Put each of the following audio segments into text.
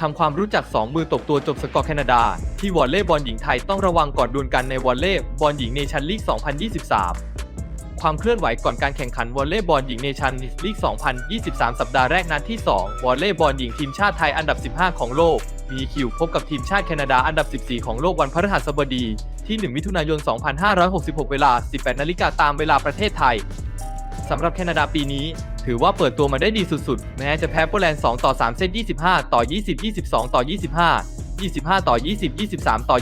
ทำความรู้จัก 2 มือตกตัวจบสกอร์แคนาดา ที่วอลเลย์บอลหญิงไทยต้องระวังก่อนดวลกันในวอลเลย์บอลหญิงเนชั่นลีก 2023 ความเคลื่อนไหวก่อนการแข่งขันวอลเลย์บอลหญิงเนชั่นลีก 2023 สัปดาห์แรกนัดที่ 2 วอลเลย์บอลหญิงทีมชาติไทยอันดับ 15 ของโลก มีคิวพบกับทีมชาติแคนาดาอันดับ 14 ของโลกวันพฤหัสบดี ที่ 1 มิถุนายน 2566 เวลา 18 นาฬิกาตามเวลาประเทศไทยสำหรับแคนาดาปีนี้ ถือว่าเปิดตัวมาได้ดีสุดๆ แม้จะแพ้โปแลนด์ 2 ต่อ 3 เซต 25 ต่อ 20 22 ต่อ 25 25 ต่อ 20 23 ต่อ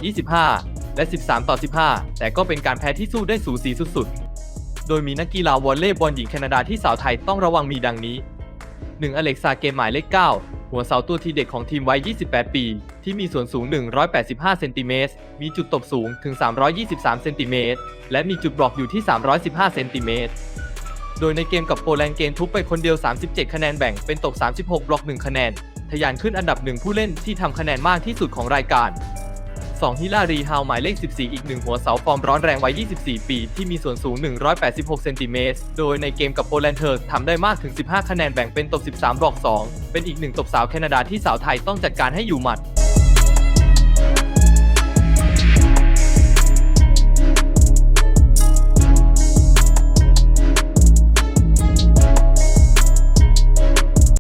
25 และ 13 ต่อ 15 แต่ก็เป็นการแพ้ที่สู้ได้สูสีสุดๆ โดยมีนักกีฬาวอลเลย์บอลหญิงแคนาดาที่สาวไทยต้องระวังมีดังนี้ 1. อเล็กซาเกมหมายเลข 9 หัวเสาตัวทีเด็กของทีมวัย 28 ปี ที่มีส่วนสูง 185 เซนติเมตร มีจุดตบสูงถึง 323 เซนติเมตร และมีจุดบล็อกอยู่ที่ 315 เซนติเมตร ดยในเกมกับโปแลนด์เกมทุบไปคนเดียว 37 คะแนนแบ่งเป็นตก 36 บล็อก 1 คะแนน ทะยานขึ้นอันดับหนึ่งผู้เล่นที่ทำคะแนนมากที่สุดของรายการ 2. ฮิลารีฮาวหมายเลข 14 อีกหนึ่งหัวเสาฟอร์มร้อนแรงวัย 24 ปี ที่มีส่วนสูง 186 เซนติเมตร โดยในเกมกับโปแลนด์เธอทำได้มากถึง 15 คะแนนแบ่งเป็นตบ13 บล็อก 2 เป็นอีกหนึ่งตบสาวแคนาดาที่สาวไทยต้องจัดการให้อยู่หมัด